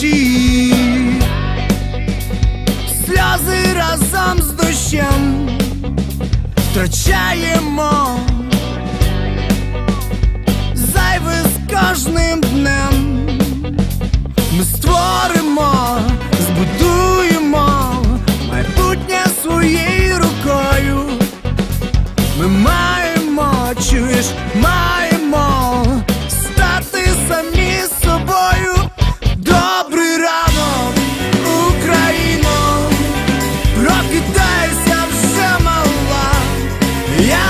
ковтаючи сльози разом з дощем, втрачаємо Yeah.